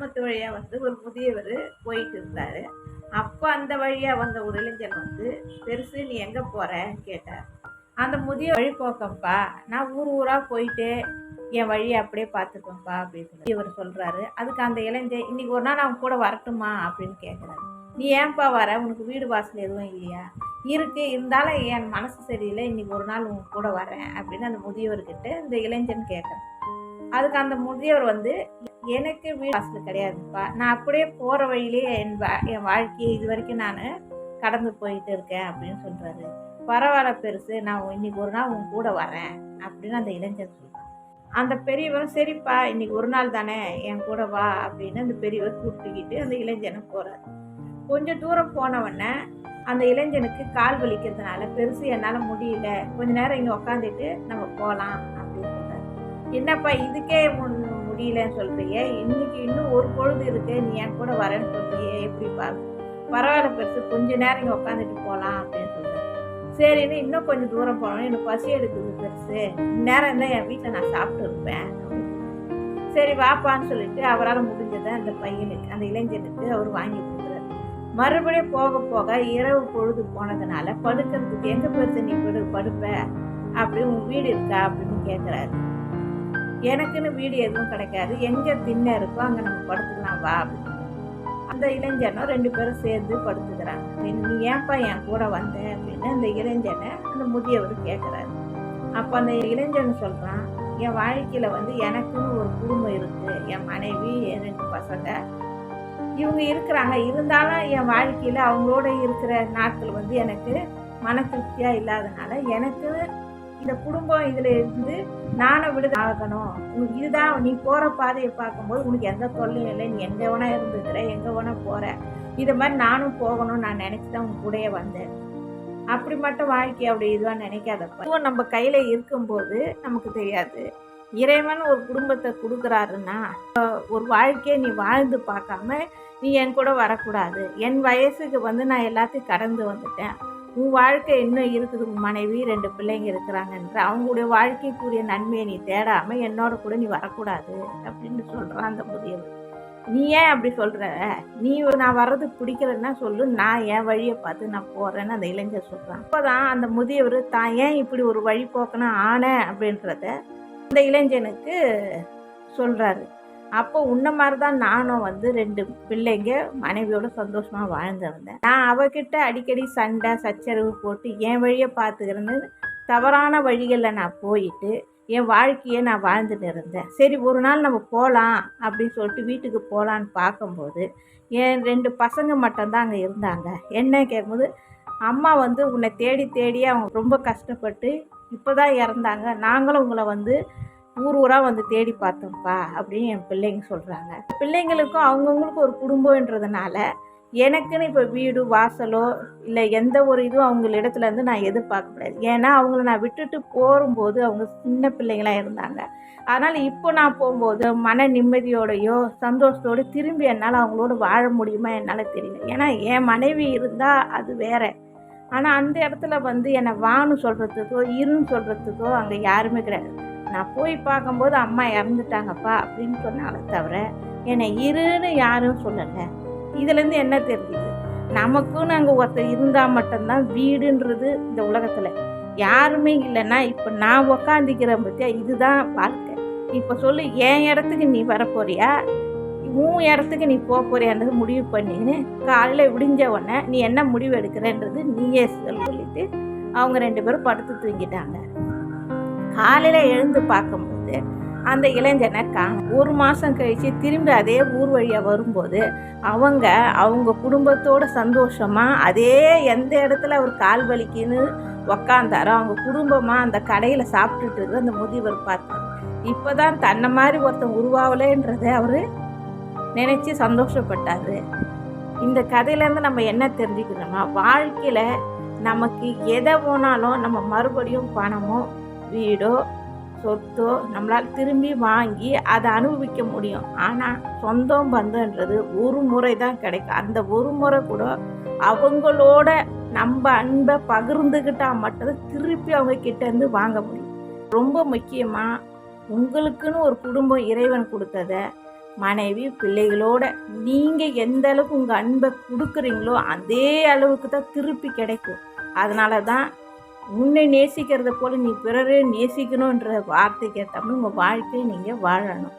கிராமத்து வழியாக வந்து ஒரு முதியவர் போயிட்டு இருந்தார். அப்போ அந்த வழியாக வந்த ஒரு இளைஞன் வந்து பெருசு நீ எங்கே போகிறன்னு கேட்டார். அந்த முதிய வழி போக்கப்பா நான் ஊர் ஊராக போயிட்டு என் வழியை அப்படியே பார்த்துக்கோப்பா அப்படின்னு சொல்லி இவர் சொல்கிறாரு அதுக்கு அந்த இளைஞன் இன்னைக்கு ஒரு நாள் அவன் கூட வரட்டுமா? அப்படின்னு கேட்குறாரு நீ ஏன்பா வர? உனக்கு வீடு வாசல் எதுவும் இல்லையா? இருக்கு. இருந்தாலும் என் மனசு சரியில்லை. இன்னைக்கு ஒரு நாள் உன் கூட வரேன் அப்படின்னு அந்த முதியவர்கிட்ட இந்த இளைஞன் கேட்குறேன் அதுக்கு அந்த முதியவர் வந்து எனக்கு வீடு வாசல் கிடையாதுப்பா. நான் அப்படியே போகிற வழியிலே என் வா என் வாழ்க்கையை இது வரைக்கும் நான் கடந்து போயிட்டு இருக்கேன் அப்படின்னு சொல்கிறாரு பரவாயில்ல பெருசு நான் இன்னைக்கு ஒரு நாள் உன் கூட வரேன் அப்படின்னு அந்த இளைஞர் சொல்கிறான் அந்த பெரியவரும் சரிப்பா இன்னைக்கு ஒரு நாள் தானே என் கூட வா அப்படின்னு அந்த பெரியவர் கூப்பிட்டுக்கிட்டு அந்த இளைஞனை போகிறார் கொஞ்சம் தூரம் போனவொடனே அந்த இளைஞனுக்கு கால் வலிக்கிறதுனால பெருசு என்னால் முடியல. கொஞ்ச நேரம் இங்கே உக்காந்துட்டு நம்ம போகலாம் அப்படின்னு சொல்கிறார் என்னப்பா இதுக்கே முடியலன்னு சொல்கிறீங்க இன்னைக்கு இன்னும் ஒரு பொழுது இருக்கு நீ என் கூட வரேன்னு சொல்கிறியே எப்படிப்பா பரவாயில்ல பெருசு கொஞ்ச நேரம் இங்கே உட்காந்துட்டு போகலாம் அப்படின்னு சொல்கிறேன் சரின்னு இன்னும் கொஞ்சம் தூரம் போனோம் எனக்கு பசி எடுக்குது பெருசு. நேரம் தான் என் வீட்டில் நான் சாப்பிட்டு இருப்பேன் சரி வாப்பான்னு சொல்லிட்டு அவரால் முடிஞ்சதை அந்த பையனுக்கு அந்த இளைஞனுக்கு அவர் வாங்கி கொடுக்குறாரு. மறுபடியும் போக போக இரவு பொழுது போனதுனால படுக்கிறதுக்கு எங்கே பெருசு நீ படு படுப்ப அப்படி உன் வீடு இருக்கா? அப்படின்னு கேட்குறாரு எனக்குன்னு வீடு எதுவும் கிடைக்காது. எங்கே திண்ணை இருக்கோ அங்கே நம்ம படுத்துக்கலாம் வா. அப்படின்னு அந்த இளைஞனும் ரெண்டு பேரும் சேர்ந்து படுத்துக்கிறாங்க. நீ ஏன்ப்பா என் கூட வந்த? அப்படின்னு அந்த இளைஞனை அந்த முதியவர் கேட்குறாரு அப்போ அந்த இளைஞன் சொல்கிறான் என் வாழ்க்கையில் வந்து எனக்குன்னு ஒரு குடும்பம் இருக்குது என் மனைவி என் ரெண்டு பசங்க. இவங்க இருக்கிறாங்க. இருந்தாலும் என் வாழ்க்கையில் அவங்களோட இருக்கிற நாட்கள் வந்து எனக்கு மன திருப்தியாக இல்லாதனால எனக்கு இந்த குடும்பம் இதில் இருந்து நானை விடுதலை ஆகணும். இதுதான் நீ போகிற பாதையை பார்க்கும்போது உனக்கு எந்த தொல்லையும் இல்லை. நீ எங்கே வேணா இருந்துக்கிற எங்கே வேணா போகிற இதை மாதிரி நானும் போகணும்னு நான் நினச்சி தான் உன் கூடயே வந்தேன். அப்படி மட்டும் வாழ்க்கை அப்படி இதுவாக நினைக்காதப்ப. நம்ம கையில் இருக்கும்போது நமக்கு தெரியாது. இறைவன் ஒரு குடும்பத்தை கொடுக்குறாருன்னா ஒரு வாழ்க்கையை நீ வாழ்ந்து பார்க்காம நீ என் கூட வரக்கூடாது. என் வயசுக்கு வந்து நான் எல்லாத்தையும் கடந்து வந்துட்டேன். உன் வாழ்க்கை இன்னும் இருக்குது? உன் மனைவி ரெண்டு பிள்ளைங்க இருக்கிறாங்கன்ற அவங்களுடைய வாழ்க்கைக்குரிய நன்மையை நீ தேடாமல் என்னோட கூட நீ வரக்கூடாது அப்படின்னு சொல்கிறான் அந்த முதியவர். நீ ஏன் அப்படி சொல்கிற நீ நான் வர்றது பிடிக்கலன்னா சொல்லு நான் என் வழியை பார்த்து நான் போகிறேன்னு அந்த இளைஞர் சொல்கிறான் அப்போ தான் அந்த முதியவர் தான் ஏன் இப்படி ஒரு வழி போக்கணும் ஆனேன் அப்படின்றத அந்த இளைஞனுக்கு சொல்கிறாரு அப்போ உன்ன மாதிரி தான் நானும் வந்து ரெண்டு பிள்ளைங்க மனைவியோட சந்தோஷமாக வாழ்ந்து வந்தேன். நான் அவகிட்ட அடிக்கடி சண்டை சச்சரவு போட்டு என் வழியை பார்த்துக்கிறேன்னு தவறான வழிகளில் நான் போயிட்டு என் வாழ்க்கையை நான் வாழ்ந்துட்டு இருந்தேன். சரி ஒரு நாள் நம்ம போகலாம் அப்படின்னு சொல்லிட்டு வீட்டுக்கு போகலான்னு பார்க்கும்போது என் ரெண்டு பசங்க மட்டும்தான் அங்கே இருந்தாங்க. என்ன கேட்கும்போது அம்மா வந்து உன்னை தேடி தேடி அவங்க ரொம்ப கஷ்டப்பட்டு இப்போ தான் இறந்தாங்க. நாங்களும் உங்களை வந்து ஊர் ஊராக வந்து தேடி பார்த்தோம்ப்பா அப்படின்னு என் பிள்ளைங்க சொல்கிறாங்க பிள்ளைங்களுக்கும் அவங்கவுங்களுக்கும் ஒரு குடும்பன்றதுனால எனக்குன்னு இப்போ வீடு வாசலோ இல்லை எந்த ஒரு இதுவும் அவங்கள இடத்துல இருந்து நான் எதிர்பார்க்க முடியாது ஏன்னா அவங்கள நான் விட்டுட்டு போகும்போது அவங்க சின்ன பிள்ளைங்களாக இருந்தாங்க. அதனால் இப்போ நான் போகும்போது மன நிம்மதியோடையோ சந்தோஷத்தோடு திரும்பி என்னால் அவங்களோட வாழ முடியுமா என்னால் தெரியல. ஏன்னா என் மனைவி இருந்தால் அது வேற. ஆனால் அந்த இடத்துல வந்து என்னை வான்னு சொல்கிறதுக்கோ இருன்னு சொல்கிறதுக்கோ அங்கே யாருமே கிடையாது. நான் போய் பார்க்கும்போது அம்மா இறந்துட்டாங்கப்பா அப்படின்னு சொன்னாலே தவிர என்னை இருன்னு யாரும் சொல்லலை. இதுலேருந்து என்ன தெரிஞ்சுது? நமக்குன்னு அங்கே ஒருத்தர் இருந்தால் மட்டும்தான் வீடுன்றது இந்த உலகத்தில். யாருமே இல்லைன்னா இப்போ நான் உக்காந்துக்கிறேன் பற்றியா இதுதான் வாழ்க்கை. இப்போ சொல்லு என் இடத்துக்கு நீ வரப்போறியா? உன் இடத்துக்கு நீ போக போறியான்றது முடிவு பண்ணின்னு காலையில் விடிஞ்ச உடனே நீ என்ன முடிவு எடுக்கிறன்றது நீயே சொல்லிட்டு அவங்க ரெண்டு பேரும் படுத்து தூங்கிட்டாங்க. காலையில் எழுந்து பார்க்கும்போது அந்த இளைஞனை காணும் ஒரு மாதம் கழித்து திரும்பி அதே ஊர் வழியாக வரும்போது அவங்க அவங்க குடும்பத்தோட சந்தோஷமாக அதே எந்த இடத்துல அவர் கால் வலிக்குன்னு உக்காந்தாரோ அவங்க குடும்பமாக அந்த கடையில் சாப்பிட்டுட்டு இருக்கிற அந்த முதியவர் பார்த்தார். இப்போ தான் தன்னை மாதிரி ஒருத்தன் உருவாகலைன்றதை அவர் நினச்சி சந்தோஷப்பட்டார். இந்த கதையிலேருந்து நம்ம என்ன தெரிஞ்சுக்கணும்னா வாழ்க்கையில் நமக்கு எதை போனாலும் நம்ம மறுபடியும் பணமோ வீடோ சொத்தோ நம்மளால் திரும்பி வாங்கி அதை அனுபவிக்க முடியும். ஆனால் சொந்தம் பந்தன்றது ஒரு முறை தான் கிடைக்கும். அந்த ஒரு முறை கூட அவங்களோட நம்ம அன்பை பகிர்ந்துக்கிட்டால் மட்டும்தான் திருப்பி அவங்க கிட்டேருந்து வாங்க முடியும். ரொம்ப முக்கியமாக உங்களுக்குன்னு ஒரு குடும்பம் இறைவன் கொடுத்தத மனைவி பிள்ளைகளோட நீங்கள் எந்த அளவுக்கு உங்கள் அன்பை கொடுக்குறீங்களோ அதே அளவுக்கு தான் திருப்பி கிடைக்கும். அதனால தான் உன்னை நேசிக்கிறத போல் நீ பிறரை நேசிக்கணுன்ற வார்த்தைக்கு ஏற்ற உங்கள் வாழ்க்கையை நீங்கள் வாழணும்.